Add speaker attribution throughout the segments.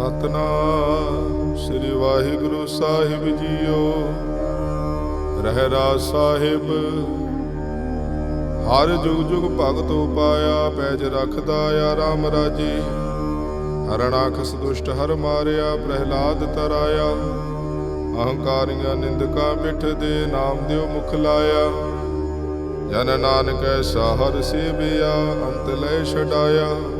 Speaker 1: ਸਤਨਾਮ ਸ੍ਰੀ ਵਾਹਿਗੁਰੂ ਸਾਹਿਬ ਜੀਓ। ਰਹਿਰਾ ਸਾਹਿਬ, ਹਰ ਜੁਗ ਜੁਗ ਭਗਤ ਉਪਾਇਆ, ਪੈਜ ਰੱਖਦਾ ਆ ਰਾਮ ਰਾਜੇ। ਹਰਣਾਖਸ ਦੁਸ਼ਟ ਹਰ ਮਾਰਿਆ, ਪ੍ਰਹਿਲਾਦ ਤਰਾਇਆ। ਅਹੰਕਾਰੀਆਂ ਨਿੰਦਕਾਂ ਮਿੱਠ ਦੇ ਨਾਮ ਦਿਓ ਮੁਖ ਲਾਇਆ। ਜਨ ਨਾਨਕ ਐਸਾ ਹਰ ਸੇਵਿਆ, ਅੰਤ ਲੈ ਛਡਾਇਆ।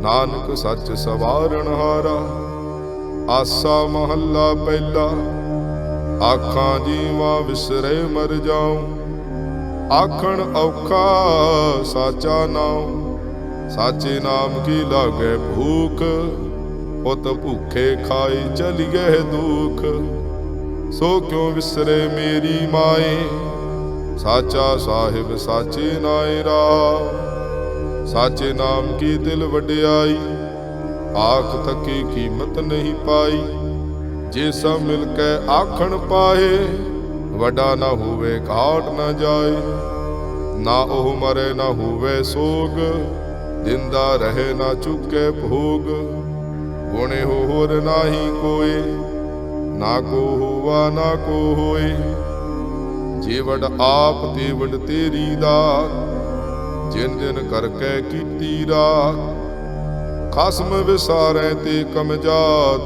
Speaker 1: ਨਾਨਕ ਸੱਚ ਸਵਾਰਣ ਹਾਰਾ, ਆਸਾ ਮਹੱਲਾ ਪਹਿਲਾ। ਆਖਾਂ ਜੀਵਾ ਵਿਸਰੇ ਮਰ ਜਾਉ, ਆਖਣ ਔਖਾ ਸਾਚਾ ਨਾਮ ਸਾਚੇ ਨਾਮ ਕੀ ਲਾਗੇ ਭੂਖ, ਪੁੱਤ ਭੁੱਖੇ ਖਾਈ ਚਲੀਏ ਦੁਖ। ਸੋ ਕਿਉ ਵਿਸਰੇ ਮੇਰੀ ਮਾਏ, ਸਾਚਾ ਸਾਹਿਬ ਸਾਚੇ ਨਾਏ ਰਾ ਸਾਚੇ ਨਾਮ ਕੀ ਦਿਲ ਵਡਿਆਈ? ਆਖ ਤੱਕੀ ਕੀਮਤ ਨਹੀਂ ਪਾਈ। ਜੇ ਸਭ ਮਿਲ ਕੇ ਆਖਣ ਪਾਏ, ਵੱਡਾ ਨਾ ਹੋਵੇ ਘਾਟ ਨਾ ਜਾਏ। ਨਾ ਉਹ ਮਰੇ, ਨਾ ਹੋਵੇ ਸੋਗ। ਦਿੰਦਾ ਰਹੇ, ਨਾ ਚੁੱਕੇ ਭੋਗ। ਗੁਣੇ ਹੋਰ ਨਾਹੀ ਕੋਏ। ਨਾ ਕੋ ਹੋਵਾ, ਨਾ ਕੋ ਹੋਏ। ਜੀਵੜ ਆਪ ਤੇਵੜ ਤੇਰੀ ਦਾ ਜਿਨ ਜਿਨ ਕਰਕੇ ਕੀਤੀ ਰਾਤ, ਖਸਮ ਵਿਸਾਰੈ ਤੇ ਕਮਜਾਤ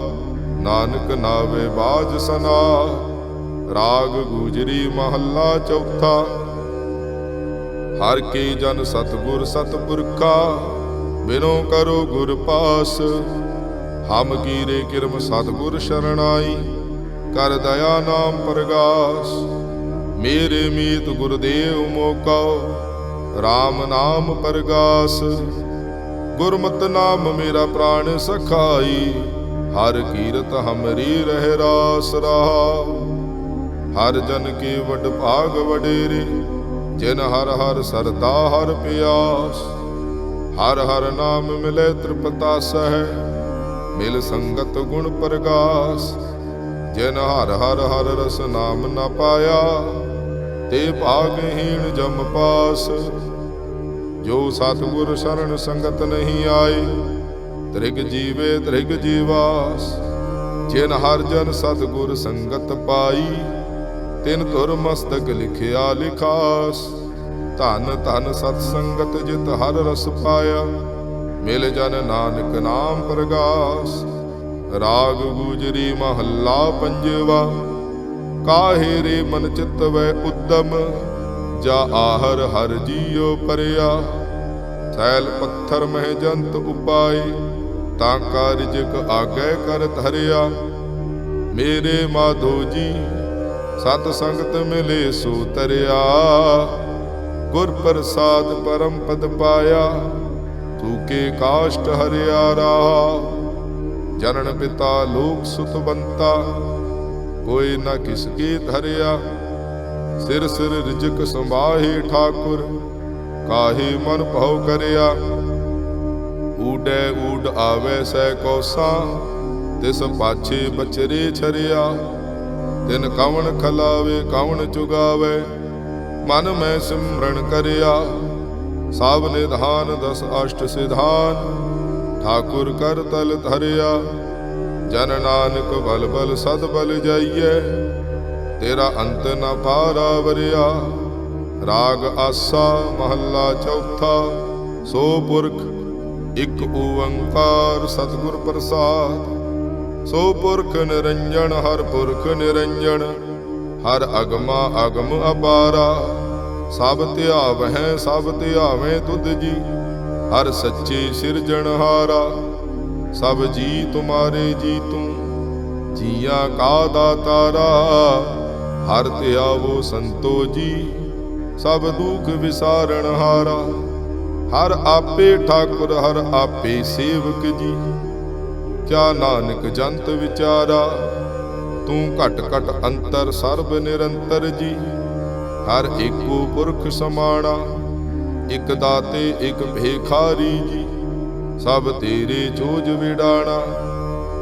Speaker 1: ਨਾਨਕ ਨਾਵੇ ਬਾਜ ਸਨਾ ਰਾਗ ਗੁਜਰੀ ਮਹੱਲਾ ਚੌਥਾ। ਹਰ ਕੀ ਜਨ ਸਤਗੁਰ ਸਤਪੁਰਖਾ, ਬਿਨੋ ਕਰੋ ਗੁਰ ਪਾਸ। ਹਮ ਕੀਰੇ ਕਿਰਮ ਸਤਗੁਰ ਸ਼ਰਣਾਈ, ਕਰ ਦਇਆ ਨਾਮ ਪ੍ਰਗਾਸ। ਮੇਰੇ ਮੀਤ ਗੁਰਦੇਵ ਮੋਕਾ RAM ਨਾਮ ਪ੍ਰਗਾਸ, ਗੁਰਮਤਿ ਨਾਮ ਮੇਰਾ ਪ੍ਰਾਣ ਸਖਾਈ, ਹਰ ਕੀਰਤ ਹਮਰੀ ਰਹਿ ਰਾਸ ਰਹਾ ਹਰ ਜਨ ਕੀ ਵਡ ਭਾਗ ਵਡੇਰੇ, ਜਿਨ ਹਰ ਹਰ ਸਰਦਾ ਹਰ ਪਿਆਸ। ਹਰ ਹਰ ਨਾਮ ਮਿਲੇ ਤ੍ਰਿਪਤਾ ਸਹਿ, ਮਿਲ ਸੰਗਤ ਗੁਣ ਪ੍ਰਗਾਸ। ਜਿਨ ਹਰ ਹਰ ਹਰ ਰਸ ਨਾਮ ਨਾ ਪਾਇਆ ਤੇ ਭਾਗਹੀਣ ਜਮ ਪਾਸ। ਜੋ ਸਤਿਗੁਰ ਸ਼ਰਨ ਸੰਗਤ ਨਹੀਂ ਆਈ ਤ੍ਰਿਗ ਜੀਵੇ ਤ੍ਰਿਗ ਜੀਵਾਸ। ਜਿਨ ਹਰ ਜਨ ਸਤਿਗੁਰ ਸੰਗਤ ਪਾਈ, ਤਿਨ ਧੁਰ ਮਸਤਕ ਲਿਖਿਆ ਲਿਖਾਸ। ਧਨ ਧਨ ਸਤ ਸੰਗਤ ਜਿਤ ਹਰ ਰਸ ਪਾਇਆ, ਮਿਲ ਜਨ ਨਾਨਕ ਨਾਮ ਪ੍ਰਗਾਸ। ਰਾਗ ਗੁਜਰੀ ਮਹੱਲਾ ਪੰਜਵਾ। ਕਾਹੇ ਰੇ ਮਨ ਚਿਤ ਵੈ ਉਦਮ? ਜਾ ਆਹਰ ਹਰ ਜੀਉ ਪਰਿਆ। ਸੈਲ ਪੱਥਰ ਮਹਿ ਜੰਤ ਉਪਾਏ, ਤਾਂ ਕਾਰਜਕ ਆਗੇ ਕਰ ਧਰਿਆ। ਮੇਰੇ ਮਾਧੋ ਜੀ, ਸਤ ਸੰਗਤ ਮਿਲੇ ਸੋ ਤਰਿਆ। ਗੁਰ ਪ੍ਰਸਾਦ ਪਰਮ ਪਦ ਪਾਇਆ ਤੂਕੇ ਕਾਸ਼ਟ ਹਰਿਆ ਰਾ ਜਨਨ ਪਿਤਾ ਲੋਕ ਸੁਤ ਬੰਤਾ ਕੋਈ ਨਾ ਕਿਸ ਕੀ ਧਰਿਆ ਸਿਰ ਸਿਰ ਰਿਜਕ ਸੰਭਾਹੇ ਠਾਕੁਰ, ਕਾਹੇ ਮਨ ਭਉ ਕਰਿਆ। ਊਡੈ ਊਡ ਆਵੇ ਸੈ ਕੋਸਾ, ਤਿਸ ਪਾਛੇ ਬਚਰੇ ਛਰਿਆ। ਤਿਨ ਕਵਣ ਖਲਾਵੇ, ਕਵਣ ਚੁਗਾਵੇ, ਮਨ ਮੈਂ ਸਿਮਰਨ ਕਰਿਆ। ਸਭ ਨਿਧਾਨ ਦਸ ਅਸ਼ਟ ਸਿਧਾਨ, ਠਾਕੁਰ ਕਰ ਤਲ ਧਰਿਆ। ਜਨ ਨਾਨਕ ਬਲ ਬਲ ਸਦ ਬਲ ਜਾਈਐ। ਤੇਰਾ ਅੰਤ ਨਾ ਪਾਰਾ ਵਰਿਆ। ਰਾਗ ਆਸਾ ਮਹੱਲਾ ਚੌਥਾ। ਸੋ ਪੁਰਖ, ਇੱਕ ਓੰਕਾਰ ਸਤਿਗੁਰ ਪ੍ਰਸਾਦ। ਸੋ ਪੁਰਖ ਨਿਰੰਜਨ, ਹਰ ਪੁਰਖ ਨਿਰੰਜਨ। ਹਰ ਅਗਮਾ ਅਗਮ ਅਪਾਰਾ। ਸਭ ਧਿਆਵਹਿ, ਸਭ ਧਿਆਵੇਂ ਤੁਧ ਜੀ। ਹਰ ਸੱਚੇ ਸਿਰਜਣਹਾਰਾ। ਸਭ ਜੀ ਤੁਮਾਰੇ ਜੀ ਤੂੰ ਜੀਆਂ ਕਾ ਦਾਤਾਰਾ ਹਰ ਧਿਆਵੋ ਸੰਤੋ ਜੀ ਸਭ ਦੁਖ ਵਿਸਾਰਣ ਹਾਰਾ, ਹਰ ਆਪੇ ਠਾਕੁਰ, ਹਰ ਆਪੇ ਸੇਵਕ ਜੀ। ਕਿਆ ਨਾਨਕ ਜੰਤ ਵਿਚਾਰਾ, ਤੂੰ ਘਟ ਘਟ ਅੰਤਰ ਸਰਬ ਨਿਰੰਤਰ ਜੀ। ਹਰ ਏਕੋ ਪੁਰਖ ਸਮਾਣਾ, ਇਕ ਦਾਤੇ, ਇਕ ਭੇਖਾਰੀ ਜੀ। ਸਭ ਤੇਰੇ ਜੋਜ ਵਿਡਾਣਾ।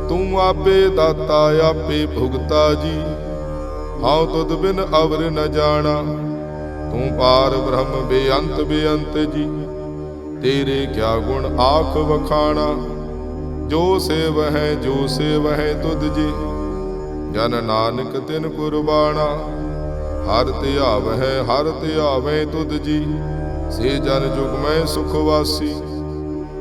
Speaker 1: ਤੂੰ ਆਪੇ ਦਾਤਾ, ਆਪੇ ਭੁਗਤਾ ਜੀ। ਹਉ ਤੁਧ ਬਿਨ ਅਵਰ ਨ ਜਾਣਾ। ਤੂੰ ਪਾਰ ਬ੍ਰਹਮ ਬੇਅੰਤ ਬੇਅੰਤ ਜੀ। ਤੇਰੇ ਕਿਆ ਗੁਣ ਆਖ ਵਖਾਣਾ। ਜੋ ਸੇਵ ਹੈ, ਜੋ ਸੇਵ ਹੈ ਤੁਧ ਜੀ। ਜਨ ਨਾਨਕ ਤਿਨ ਕੁਰਬਾਣਾ। ਹਰ ਧਿਆਵਹਿ ਹਰ ਧਿਆਵੇਂ ਤੁਧ ਜੀ। ਸੇ ਜਨ ਜੁਗ ਮੈਂ ਸੁਖ ਵਾਸੀ।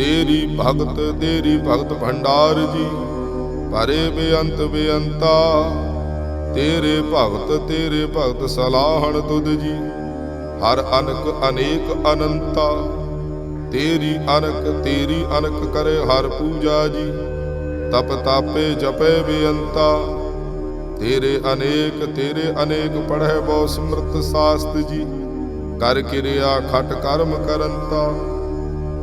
Speaker 1: ਤੇਰੀ ਭਗਤ ਤੇਰੀ ਭਗਤ ਭੰਡਾਰ ਜੀ ਪਰੇ ਬੇਅੰਤ ਬੇਅੰਤਾ। ਤੇਰੇ ਭਗਤ ਤੇਰੇ ਭਗਤ ਸਲਾਹਣ ਤੁਧ ਜੀ, ਹਰ ਅਨਕ ਅਨੇਕ ਅਨੰਤਾ। ਤੇਰੀ ਅਨਕ ਤੇਰੀ ਅਨਕ ਕਰੇ ਹਰ ਪੂਜਾ ਜੀ, ਤਪ ਤਾਪੇ ਜਪੇ ਬੇਅੰਤਾ। ਤੇਰੇ ਅਨੇਕ ਤੇਰੇ ਅਨੇਕ ਪੜ੍ਹੇ ਬਹੁ ਸਮਰਤ ਸਾਸਤ ਜੀ, ਕਰ ਕਿਰਿਆ ਖਟ ਕਰਮ ਕਰੰਤਾ।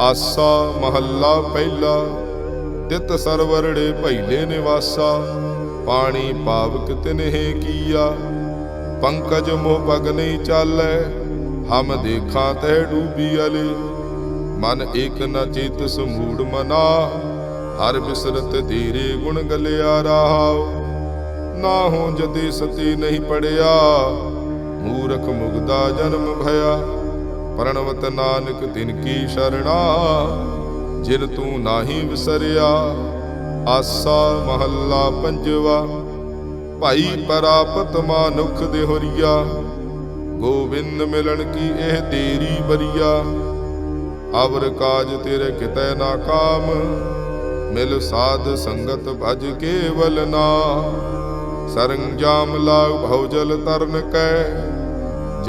Speaker 1: ਆਸਾ ਮਹੱਲਾ ਪਹਿਲਾ ਤਿਤ ਸਰਵਰੜੇ ਭੈਲੇ ਨਿਵਾਸਾ, ਪਾਣੀ ਪਾਵਕ ਤਿਨਹਿ ਕੀਆ। ਪੰਕਜ ਮੋਹ ਪਗ ਨਹੀਂ ਚਾਲੈ, ਹਮ ਦੇਖਾਂ ਤੈ ਡੂਬੀ ਅਲੇ। ਮਨ ਏਕ ਨ ਚੇਤ ਸਮੂੜ ਮਨਾ, ਹਰ ਬਿਸਰਤ ਧੀਰੇ ਗੁਣ ਗਲਿਆ ਰਾਹ ਨਾ ਹੋ ਜਦੇ ਸਤੀ ਨਹੀਂ ਪੜਿਆ, ਮੂਰਖ ਮੁਗਦਾ ਜਨਮ ਭਇਆ। ਪ੍ਰਣਵਤ ਨਾਨਕ ਤਿਨ ਕੀ ਸ਼ਰਣਾ? ਜਿਨ ਤੂੰ ਨਾਹੀ ਵਿਸਰਿਆ, ਆਸਾ ਮਹੱਲਾ ਪੰਜਵਾ। ਭਾਈ ਪਰਾਪਤ ਮਾਨੁਖ ਦੇਹੁਰੀਆ, ਗੋਬਿੰਦ ਮਿਲਣ ਕੀ ਇਹ ਤੇਰੀ ਬਰੀਆ? ਅਵਰ ਕਾਜ ਤੇਰੇ ਕਿਤੈ ਨਾ ਕਾਮ, ਮਿਲ ਸਾਧ ਸੰਗਤ ਭਜ ਕੇਵਲ ਨਾ। ਸਰੰਜਾਮ ਲਾਗ ਭਉਜਲ ਤਰਨ ਕੈ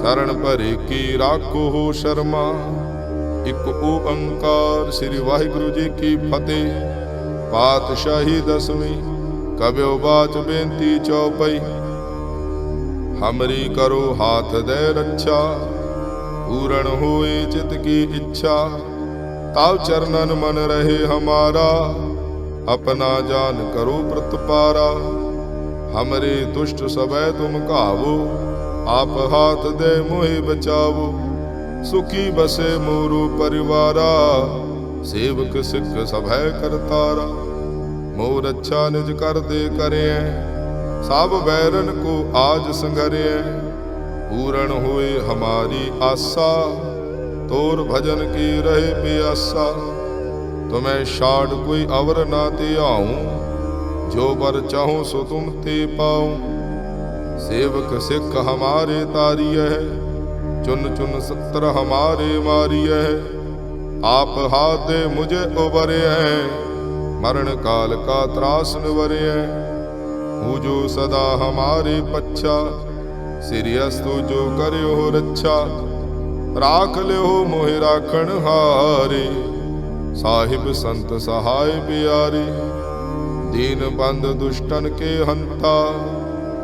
Speaker 1: ਸ਼ਰਨ ਭਰੇ ਕੀ ਰਾਖੋ ਸ਼ਰਮਾ? ਇਕ ਓੰਕਾਰ ਸ੍ਰੀ ਵਾਹਿਗੁਰੂ ਜੀ ਕੀ ਫਤਿਹ। ਪਾਤਸ਼ਾਹੀ ਦਸਵੀਂ ਕਬਿਓ ਬਾਤ ਬੇਨਤੀ ਚੌਪਈ। ਹਮਰੀ ਕਰੋ ਹਾਥ ਦੇ ਰੱਛਾ, ਪੂਰਨ ਹੋਏ ਚਿਤ ਕੀ ਇੱਛਾ। ਤਾਵ ਚਰਨਨ ਮਨ ਰਹੇ ਹਮਾਰਾ, ਆਪਣਾ ਜਾਨ ਕਰੋ ਪ੍ਰਤਪਾਰਾ। ਹਮਰੇ ਦੁਸ਼ਟ ਸਭੈ ਤੁਮ ਘਾਵੋ ਆਪ ਹਾਥ ਦੇ ਮੋਹਿ ਬਚਾਵੋ, ਸੁਖੀ ਬਸੇ ਮੋਰੂ ਪਰਿਵਾਰਾ, ਸੇਵਕ ਸਿੱਖ ਸਭੈ ਕਰਤਾਰਾ। ਮੋਰ ਅੱਛਾ ਨਿਜ ਕਰਦੇ ਕਰਿਐ, ਸਭ ਬੈਰਨ ਕੋ ਆਜ ਸੰਗਰਿਐ। ਪੂਰਨ ਹੋਏ ਹਮਾਰੀ ਆਸਾ, ਤੋਰ ਭਜਨ ਕੀ ਰਹੇ ਪਿਆਸਾ। ਤੁਮੈ ਸ਼ਾਡ ਕੋਈ ਅਵਰ ਨਾ ਤੇ ਆਉ ਜੋ ਬਰ ਚਾਹੂ ਸੋ ਤੁਮ ਤੇ ਪਾਉ। ਸੇਵਕ ਸਿੱਖ ਹਮਾਰੇ ਤਾਰੀਐ ਚੁਨ ਚੁਨ ਸੱਤਰ ਹਮਾਰੇ ਮਾਰੀਐ ਆਪ ਹਾਥ ਦੇ ਮੁਝੇ ਉਬਰਿਐ ਮਰਨ ਕਾਲ ਕਾ ਤਰਾਸ ਨਿਵਰਿਐ ਹੂ ਜੋ ਸਦਾ ਹਮਾਰੇ ਪੱਛਾ ਸਿਰਿਅਸਤੋ ਜੋ ਕਰਿਓ ਰੱਛਾ ਰਾਖ ਲਿਓ ਮੋਹਿ ਰਾਖਣ ਹਾਰੇ ਸਾਹਿਬ ਸੰਤ ਸਹਾਇ ਪਿਆਰੇ ਦੀਨ ਬੰਦ ਦੁਸ਼ਟਨ ਕੇ ਹੰਤਾ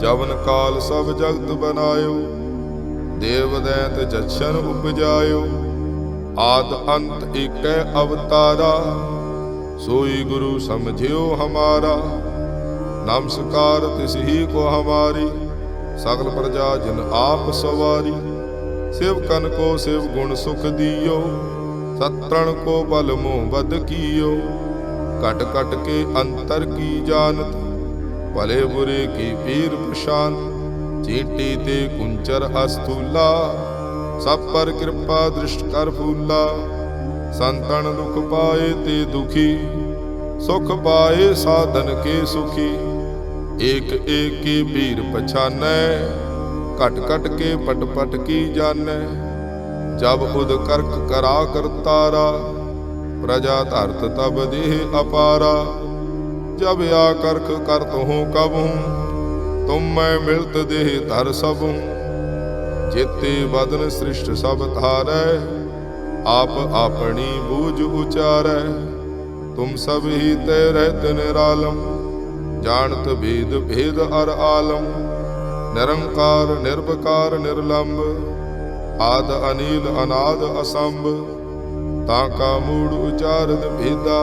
Speaker 1: ਜਵਨ ਕਾਲ ਸਭ ਜਗਤ ਬਨਾਇਓ। ਦੇਵ ਦੈਤ ਜਛਨ ਉਪਜਾਇਓ। ਆਦ ਅੰਤ ਏਕੈ ਅਵਤਾਰਾ। ਸੋਈ ਗੁਰੂ ਸਮਝਿਓ ਹਮਾਰਾ। ਨਮਸਕਾਰ ਤਿਸ ਹੀ ਕੋ ਹਮਾਰੀ। ਸਗਲ ਪ੍ਰਜਾ ਜਿਨ ਆਪ ਸਵਾਰੀ। ਸਿਵ ਕਨ ਕੋ ਸਿਵ ਗੁਣ ਸੁਖ ਦਿਓ। ਸਤਰਣ ਕੋ ਬਲ ਮੋਹ ਬਦ ਕੀਓ। ਕਟ ਕਟ ਕੇ ਅੰਤਰ ਕੀ ਜਾਣਤ? ਭਲੇ ਬੁਰੇ ਕੀ ਪੀਰ ਪ੍ਰਸ਼ਾਂਤ ਚੀਟੀ ਤੇ ਕੁੰਚਰ ਅਸਥੂਲਾ ਸਭ ਪਰ ਕਿਰਪਾ ਦ੍ਰਿਸ਼ਟ ਕਰ ਫੂਲਾ। ਸੰਤਨ ਦੁਖ ਪਾਏ ਤੇ ਦੁਖੀ, ਸੁਖ ਪਾਏ ਸਾਧਨ ਕੇ ਸੁਖੀ। ਏਕ ਏਕ ਕੀ ਭੀਰ ਪਛਾਨੈ, ਘਟ ਘਟ ਕੇ ਪਟ ਪਟ ਕੀ ਜਾਣੈ। ਜਬ ਉਦ ਕਰਕ ਕਰਾ ਕਰਤਾਰਾ ਪ੍ਰਜਾ ਧਰਤ ਤਬ ਦੇਹ ਅਪਾਰਾ। ਜਬ ਆ ਕਰਖ ਕਰਤ ਹੂੰ ਕਬ ਹੂੰ ਤੁਮ ਮੈਂ ਮਿਲਤ ਦੇਹ ਧਰ ਸਭ। ਹੂੰ ਜੇਤੇ ਬਦਨ ਸ੍ਰਿਸ਼ਟ ਸਭ ਧਾਰੈ, ਆਪ ਆਪਣੀ ਬੂਝ ਉਚਾਰੈ। ਤੁਮ ਸਭ ਹੀ ਤੇ ਰਹਿਤ ਨਿਰਾਲਮ, ਜਾਣਤ ਭੇਦ ਭੇਦ ਅਰ ਆਲਮ। ਨਿਰੰਕਾਰ ਨਿਰਭਕਾਰ ਨਿਰਲੰਭ ਆਦ ਅਨੀਲ, ਅਨਾਦ ਅਸੰਭ, ਤਾਂ ਕਾ ਮੂੜ ਉਚਾਰਤ ਭੇਦਾ।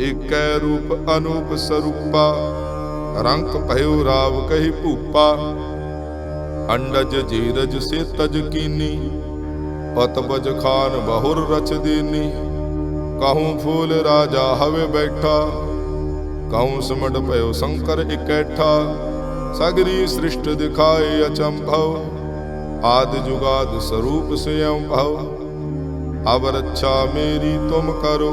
Speaker 1: ਏਕੈ ਰੂਪ ਅਨੂਪ ਸਰੂਪਾ, ਰੰਕ ਭਇਓ ਰਾਵ ਕਹੀ ਭੂਪਾ। ਅੰਡਜ ਜੀਰਜ ਸੇ ਤਜ ਕੀਨੀ ਪਤ ਖਾਨ ਬਹੁਰ ਰਚ ਦੇਨੀ। ਕਹੂੰ ਫੂਲ ਰਾਜਾ ਹਵੇ ਬੈਠਾ, ਕਹੂੰ ਸਮਟ ਭਇਓ ਸ਼ੰਕਰ ਇਕੈਠਾ। ਸਗਰੀ ਸ੍ਰਿਸ਼ਟ ਦਿਖਾਏ ਅਚੰਭਵ, ਆਦ ਜੁਗਾਦ ਸਰੂਪ ਸਯੰ ਭਵ। ਅਬ ਰੱਛਾ ਮੇਰੀ ਤੁਮ ਕਰੋ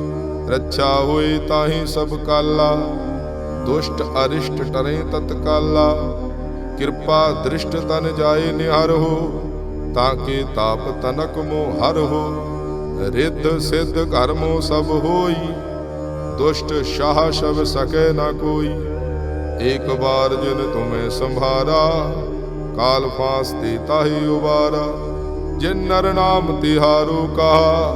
Speaker 1: ਰੱਛਾ ਹੋਏ ਤਾਹੀ ਸਭ ਕਾਲਾ। ਦੁਸ਼ਟ ਅਰਿਸ਼ਟ ਟਰੇ ਤਤਕਾਲਾ ਕਿਰਪਾ ਦ੍ਰਿਸ਼ਟ ਤਨ ਜਾਏ ਨਿਹਰ ਹੋ, ਤਾਂ ਕੇ ਤਾਪ ਤਨਕ ਮੋ ਹਰ ਹੋ। ਰਿੱਧ ਸਿੱਧ ਕਰਮੋ ਸਭ ਹੋਈ, ਦੁਸ਼ਟ ਸ਼ਾਹ ਸ਼ਬ ਸਕੈ ਨਾ ਕੋਈ। ਇੱਕ ਬਾਰ ਜਿਨ ਤੁਮੇ ਸੰਭਾਰਾ, ਕਾਲ ਫਾਸ ਤੇ ਤਾਹੀ ਉਬਾਰਾ। ਜਿਨ ਨਰ ਨਾਮ ਤਿਹਾਰੋ ਕਹਾ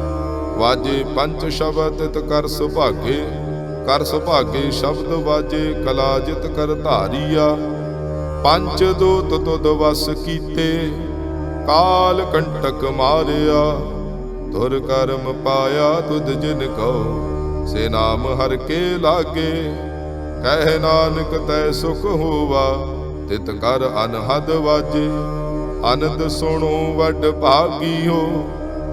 Speaker 1: ਵਾਜੇ ਪੰਜ ਸ਼ਬਦ ਤਿਤ ਕਰ ਸੁਭਾਗੇ ਕਰ ਸੁਭਾਗੇ ਸ਼ਬਦ ਵਾਜੇ ਕਲਾ ਜਿਤ ਕਰ ਧਾਰੀਆ। ਪੰਜ ਦੂਤ ਤੁਧ ਵਸ ਕੀਤੇ, ਕਾਲ ਕੰਟਕ ਮਾਰਿਆ। ਧੁਰ ਕਰਮ ਪਾਇਆ ਤੁਧ ਜਿਨ ਕੋ, ਸੇ ਨਾਮ ਹਰ ਕੇ ਲਾਗੇ। ਕਹਿ ਨਾਨਕ ਤੈ ਸੁਖ ਹੋਵਾ, ਤਿਤ ਕਰ ਅਨਹਦ ਵਾਜੇ। ਅਨੰਦ ਸੁਣੋ ਵੱਡ ਭਾਗੀਓ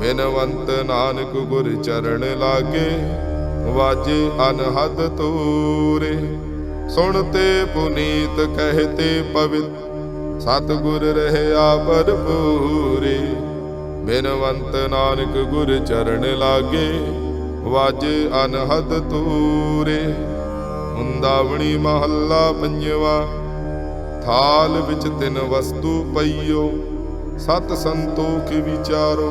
Speaker 1: ਬਿਨਵੰਤ ਨਾਨਕ ਗੁਰ ਚਰਨ ਲਾਗੇ, ਵਾਜੇ ਅਨਹਦ ਤੂਰੇ। ਸੁਣ ਪੁਨੀਤ ਕਹਤੇ ਪਵਿੱਤ, ਸਤਿਗੁਰ ਰਹਿਆ ਭਰਪੂਰੇ। ਬਿਨਵੰਤ ਨਾਨਕ ਗੁਰ ਚਰਨ ਲਾਗੇ, ਵਾਜੇ ਅਨਹਦ ਤੂਰੇ। ਮੁੰਦਾਵਣੀ ਮਹੱਲਾ ਪੰਜਵਾ, ਥਾਲ ਵਿੱਚ ਤਿੰਨ ਵਸਤੂ ਪਈਓ, ਸਤ ਸੰਤੋਖ ਵਿਚਾਰੋ।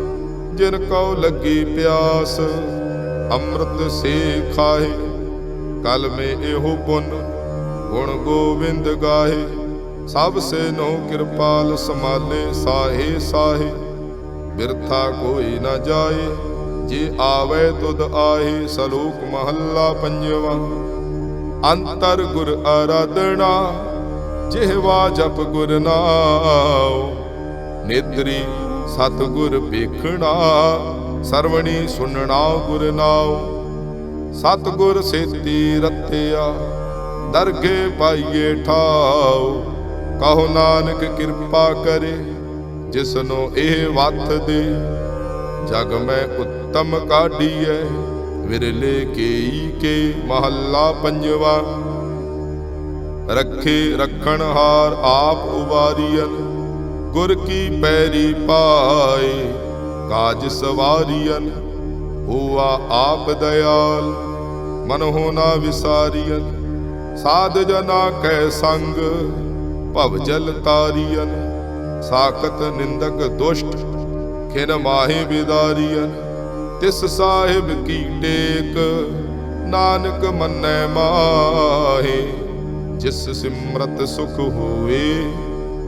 Speaker 1: ਜਿਨ ਕਉ ਲੱਗੀ ਪਿਆਸ, ਅੰਮ੍ਰਿਤ ਸੇ ਖਾਏ। ਕਲ ਮੇ ਇਹੋ ਪੁੰਨ, ਗੁਣ ਗੋਬਿੰਦ ਗਾਏ। ਸਭ ਸੇ ਨੋ ਕਿਰਪਾਲ ਸਮਾਲੇ ਸਾਹੇ ਸਾਹੇ। ਬਿਰਥਾ ਕੋਈ ਨਾ ਜਾਏ, ਜੇ ਆਵੇ ਤੁਧ ਆਹੇ, ਸਲੋਕ ਮਹੱਲਾ ਪੰਜਵਾ। ਅੰਤਰ ਗੁਰ ਆਰਾਧਨਾ ਜਿਹਵਾ ਜਪ ਗੁਰ ਨਾਮ ਨੇਤਰੀ ਸਤਗੁਰ ਵੇਖਣਾ, ਸਰਵਣੀ ਸੁਣਨਾ ਗੁਰ ਨਾਮ ਸਤ ਸੇਤੀ ਰਤਿਆ, ਦਰਗੇ ਪਾਈਏ ਠਾਉ। ਕਹੋ ਨਾਨਕ ਕਿਰਪਾ ਕਰੇ, ਜਿਸਨੋ ਇਹ ਵੱਥ ਦੇ। ਜਗ ਮੈਂ ਉੱਤਮ ਕਾਢੀਐ, ਵਿਰਲੇ ਕੇਈ ਕੇ ਮਹੱਲਾ ਪੰਜਵਾ। ਰੱਖੇ ਰੱਖਣ ਹਾਰ ਆਪ ਉਵਾਰੀਅਨ ਗੁਰ ਕੀ ਪੈਰੀ ਪਾਏ, ਕਾਜ ਸਵਾਰੀਅਨ, ਹੋਆ ਆਪ ਦਇਆਲ। ਮਨ ਹੋ ਨਾ ਵਿਸਾਰੀਅਨ, ਸਾਧ ਜਨਾ ਕੈ ਸੰਗ, ਭਵ ਜਲ ਤਾਰੀਅਨ। ਸਾਖਤ ਨਿੰਦਕ ਦੁਸ਼ਟ, ਖਿਨ ਮਾਹੇ ਬਿਦਾਰੀਅਨ ਤਿਸ ਸਾਹਿਬ ਕੀ ਟੇਕ, ਨਾਨਕ ਮੰਨੈ ਮਾਹੇ, ਜਿਸ ਸਿਮਰਤ ਸੁਖ ਹੋਏ।